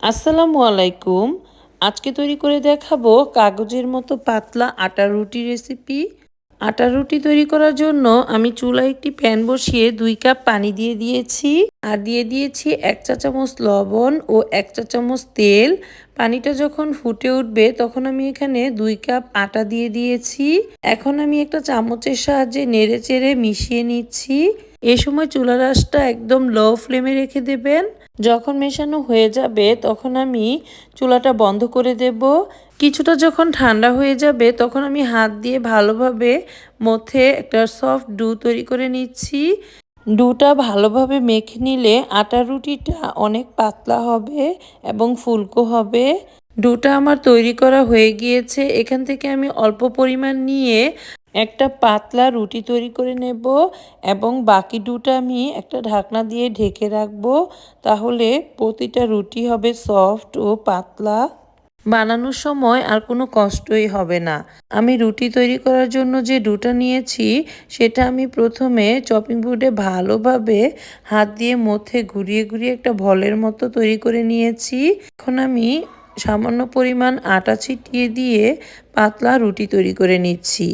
আসসালামু আলাইকুম। আজকে তৈরি করে দেখাবো কাগজের মতো পাতলা আটা রুটি রেসিপি। আটা রুটি তৈরি করার জন্য আমি চুলায় একটি প্যান বসিয়ে দুই কাপ পানি দিয়ে দিয়েছি আর দিয়ে দিয়েছি এক চা চামচ লবণ ও এক চা চামচ তেল। পানিটা যখন ফুটে উঠবে তখন আমি এখানে দুই কাপ আটা দিয়ে দিয়েছি। এখন আমি একটা চামচের সাহায্যে নেড়ে চেড়ে মিশিয়ে নিচ্ছি। এ সময় চুলা রাসটা একদম লো ফ্লেমে রেখে দেবেন। যখন মেশানো হয়ে যাবে, তখন আমি চুলাটা বন্ধ করে দেব। কিছুটা যখন ঠান্ডা হয়ে যাবে, তখন আমি হাত দিয়ে ভালোভাবে মধ্যে একটা সফট ডু তৈরি করে নিচ্ছি। ডুটা ভালোভাবে মেখে নিলে আটা রুটিটা অনেক পাতলা হবে এবং ফুলকো হবে। ডুটা আমার তৈরি করা হয়ে গিয়েছে। এখান থেকে আমি অল্প পরিমাণ নিয়ে একটা পাতলা রুটি তৈরি করে নেব এবং বাকি দুটা আমি একটা ঢাকনা দিয়ে ঢেকে রাখব। তাহলে প্রতিটা রুটি হবে সফট ও পাতলা। বানানোর সময় আর কোনো কষ্টই হবে না। আমি রুটি তৈরি করার জন্য যে ডুটা নিয়েছি, সেটা আমি প্রথমে চপিং বোর্ডে ভালোভাবে হাত দিয়ে মধ্যে ঘুরিয়ে ঘুরিয়ে একটা ভলের মতো তৈরি করে নিয়েছি। এখন আমি সামান্য পরিমাণ আটা ছিটিয়ে দিয়ে পাতলা রুটি তৈরি করে নিচ্ছি।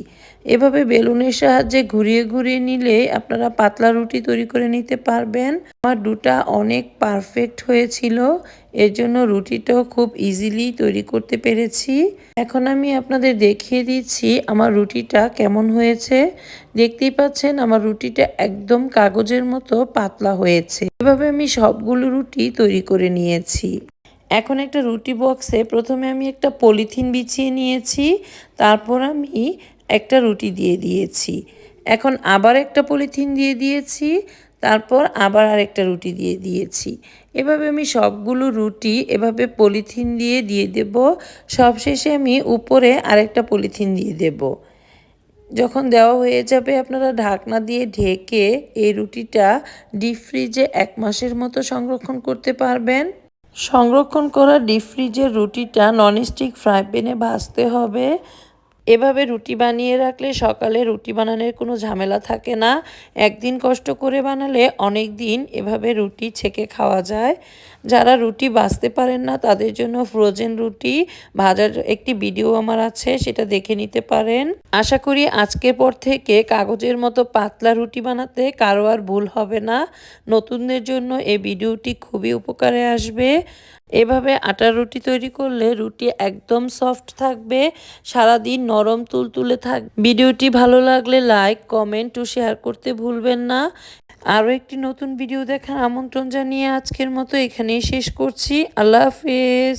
এভাবে বেলুনের সাহায্যে ঘুরিয়ে ঘুরিয়ে নিলে আপনারা পাতলা রুটি তৈরি করে নিতে পারবেন। আমার দুটা অনেক পারফেক্ট হয়েছিল, এর জন্য রুটিটাও খুব ইজিলি তৈরি করতে পেরেছি। এখন আমি আপনাদের দেখিয়ে দিচ্ছি আমার রুটিটা কেমন হয়েছে। দেখতেই পাচ্ছেন আমার রুটিটা একদম কাগজের মতো পাতলা হয়েছে। এভাবে আমি সবগুলো রুটি তৈরি করে নিয়েছি। এখন একটা রুটি বক্সে প্রথমে আমি একটা পলিথিন বিছিয়ে নিয়েছি, তারপর আমি একটা রুটি দিয়ে দিয়েছি। এখন আবার একটা পলিথিন দিয়ে দিয়েছি, তারপর আবার আরেকটা রুটি দিয়ে দিয়েছি। এভাবে আমি সবগুলো রুটি এভাবে পলিথিন দিয়ে দিয়ে দেব, সবশেষে আমি উপরে আরেকটা পলিথিন দিয়ে দেব। যখন দেওয়া হয়ে যাবে, আপনারা ঢাকনা দিয়ে ঢেকে এই রুটিটা ডিপ ফ্রিজে এক মাসের মতো সংরক্ষণ করতে পারবেন। সংরক্ষণ করা ডিপ ফ্রিজের রুটিটা ননস্টিক ফ্রাই প্যানে ভাজতে হবে। এভাবে রুটি বানিয়ে রাখলে সকালে রুটি বানানোর কোনো ঝামেলা থাকে না। একদিন কষ্ট করে বানালে অনেক দিন এভাবে রুটি ছেঁকে খাওয়া যায়। যারা রুটি বাঁচতে পারেন না, তাদের জন্য ফ্রোজেন রুটি। ভাজার একটি ভিডিও আমার আছে, সেটা দেখে নিতে পারেন। আশা করি আজকের পর থেকে কাগজের মতো পাতলা রুটি বানাতে কারও আর ভুল হবে না। নতুনদের জন্য এই ভিডিওটি খুবই উপকারে আসবে। এভাবে আটার রুটি তৈরি করলে রুটি একদম সফট থাকবে, সারাদিন নরম তুলতুলে থাক ভিডিওটি ভালো লাগলে লাইক, কমেন্ট ও শেয়ার করতে ভুলবেন না। আরও একটি নতুন ভিডিও দেখার আমন্ত্রণ জানিয়ে আজকের মতো এখানেই শেষ করছি। আল্লাহ হাফেজ।